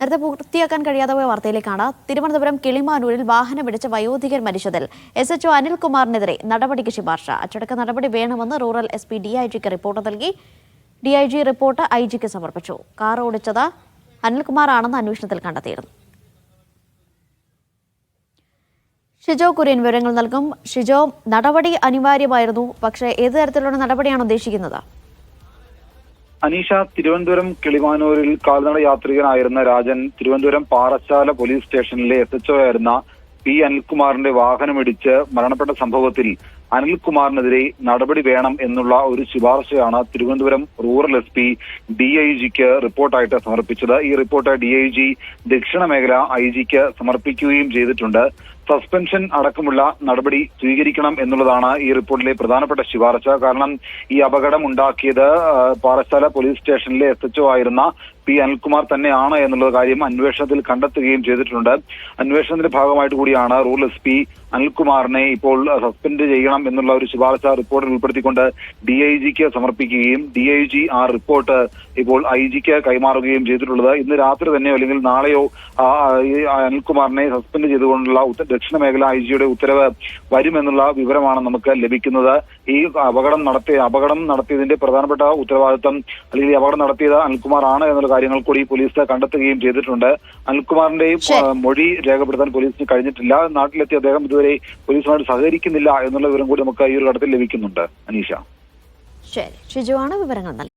നേരത്തെ പൂർത്തിയാക്കാൻ കഴിയാതെ പോയ വാർത്തയിലേക്കാണ്. തിരുവനന്തപുരം കിളിമാനൂരിൽ വാഹനം വാഹനമിടിച്ച് വയോധികൻ മരിച്ചതിൽ. എസ് എച്ച്ഒ അനിൽകുമാറിനെതിരെ നടപടിക്ക് ശുപാർശ. അച്ചടക്ക നടപടി വേണമെന്ന് rural S P D I ജിക്ക് റിപ്പോർട്ട് നൽകി. D I G report I ജിക്ക് സമർപ്പിച്ചു. കാർ ഓടിച്ചത് അനിൽകുമാറാണെന്ന് അന്വേഷണത്തിൽ കണ്ടെത്തിയിരുന്നു. ഷിജോ കുര്യൻ വിവരങ്ങൾ നൽകും. ഷിജോ നടപടി അനിവാര്യമായിരുന്നു. പക്ഷേ ഏത് തരത്തിലുള്ള നടപടിയാണ് ഉദ്ദേശിക്കുന്നത്? അനീഷ തിരുവനന്തപുരം കിളിമാനൂരിൽ കാൽനട യാത്രികനായിരുന്ന രാജൻ തിരുവനന്തപുരം പാറശാല പോലീസ് സ്റ്റേഷനിലെ എസ് എച്ച്ഒ ആയിരുന്ന പി അനിൽകുമാറിന്റെ വാഹനമിടിച്ച് മരണപ്പെട്ട സംഭവത്തിൽ അനിൽകുമാറിനെതിരെ നടപടി വേണം എന്നുള്ള ഒരു ശുപാർശയാണ് Thiruvananthapuram rural S P D I ജിക്ക് റിപ്പോർട്ടായിട്ട് സമർപ്പിച്ചത്. ഈ റിപ്പോർട്ട് ഡി ഐ ജി ദക്ഷിണ മേഖല ഐ ജിക്ക് സമർപ്പിക്കുകയും ചെയ്തിട്ടുണ്ട്. സസ്പെൻഷൻ അടക്കമുള്ള നടപടി സ്വീകരിക്കണം എന്നുള്ളതാണ് ഈ റിപ്പോർട്ടിലെ പ്രധാനപ്പെട്ട ശുപാർശ. കാരണം ഈ അപകടം ഉണ്ടാക്കിയത് പാറശാല പോലീസ് സ്റ്റേഷനിലെ എസ് എച്ച്ഒ ആയിരുന്ന പി അനിൽകുമാർ തന്നെയാണ് എന്നുള്ള കാര്യം അന്വേഷണത്തിൽ കണ്ടെത്തുകയും ചെയ്തിട്ടുണ്ട്. അന്വേഷണത്തിന്റെ ഭാഗമായിട്ട് കൂടിയാണ് റൂൾ എസ് പി അനിൽകുമാറിനെ ഇപ്പോൾ സസ്പെൻഡ് ചെയ്യണം എന്നുള്ള ഒരു ശുപാർശ റിപ്പോർട്ടിൽ ഉൾപ്പെടുത്തിക്കൊണ്ട് ഡി ഐ ജിക്ക് സമർപ്പിക്കുകയും ഡി ഐ ജി ആ റിപ്പോർട്ട് ഇപ്പോൾ ഐ ജിക്ക് കൈമാറുകയും ചെയ്തിട്ടുള്ളത്. ഇന്ന് രാത്രി തന്നെയോ അല്ലെങ്കിൽ നാളെയോ അനിൽകുമാറിനെ സസ്പെൻഡ് ചെയ്തുകൊണ്ടുള്ള ദക്ഷിണ മേഖല ഐ ജിയുടെ ഉത്തരവ് വരുമെന്നുള്ള വിവരമാണ് നമുക്ക് ലഭിക്കുന്നത്. ഈ അപകടം നടത്തിയ അപകടം നടത്തിയതിന്റെ പ്രധാനപ്പെട്ട ഉത്തരവാദിത്തം അല്ലെങ്കിൽ അപകടം നടത്തിയത് അനിൽകുമാർ ആണ് എന്നുള്ള കാര്യങ്ങൾ കൂടി പോലീസ് കണ്ടെത്തുകയും ചെയ്തിട്ടുണ്ട്. അനിൽകുമാറിന്റെയും മൊഴി രേഖപ്പെടുത്താൻ പോലീസിന് കഴിഞ്ഞിട്ടില്ല. നാട്ടിലെത്തിയ അദ്ദേഹം ഇതുവരെ പോലീസുമായിട്ട് സഹകരിക്കുന്നില്ല എന്നുള്ള വിവരം കൂടി നമുക്ക് ഈ ഒരു ഘട്ടത്തിൽ ലഭിക്കുന്നുണ്ട്. അനീഷ. ശരി. ഷിജു ആണ് വിവരങ്ങൾ നൽകിയത്.